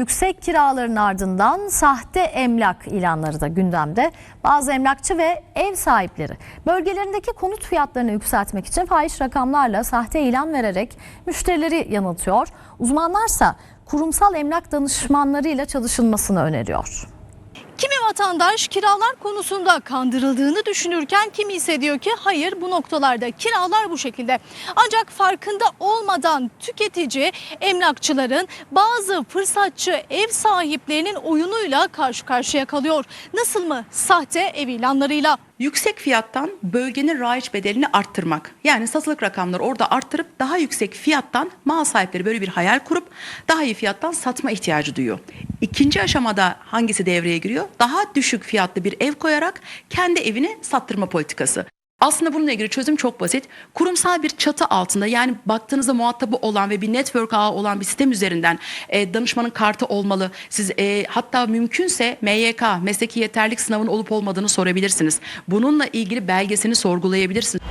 yüksek kiraların ardından sahte emlak ilanları da gündemde. Bazı emlakçı ve ev sahipleri bölgelerindeki konut fiyatlarını yükseltmek için fahiş rakamlarla sahte ilan vererek müşterileri yanıltıyor. Uzmanlarsa kurumsal emlak danışmanlarıyla çalışılmasını öneriyor. Kimi vatandaş kiralar konusunda kandırıldığını düşünürken kimi ise diyor ki hayır bu noktalarda kiralar bu şekilde. Ancak farkında olmadan tüketici emlakçıların bazı fırsatçı ev sahiplerinin oyunuyla karşı karşıya kalıyor. Nasıl mı? Sahte ev ilanlarıyla. Yüksek fiyattan bölgenin raiç bedelini arttırmak. Yani satılık rakamları orada arttırıp daha yüksek fiyattan mal sahipleri böyle bir hayal kurup daha iyi fiyattan satma ihtiyacı duyuyor. İkinci aşamada hangisi devreye giriyor? Daha düşük fiyatlı bir ev koyarak kendi evini sattırma politikası. Aslında bununla ilgili çözüm çok basit. Kurumsal bir çatı altında yani baktığınızda muhatabı olan ve bir network ağı olan bir sistem üzerinden e, danışmanın kartı olmalı. Siz e, hatta mümkünse MYK mesleki yeterlik sınavının olup olmadığını sorabilirsiniz. Bununla ilgili belgesini sorgulayabilirsiniz.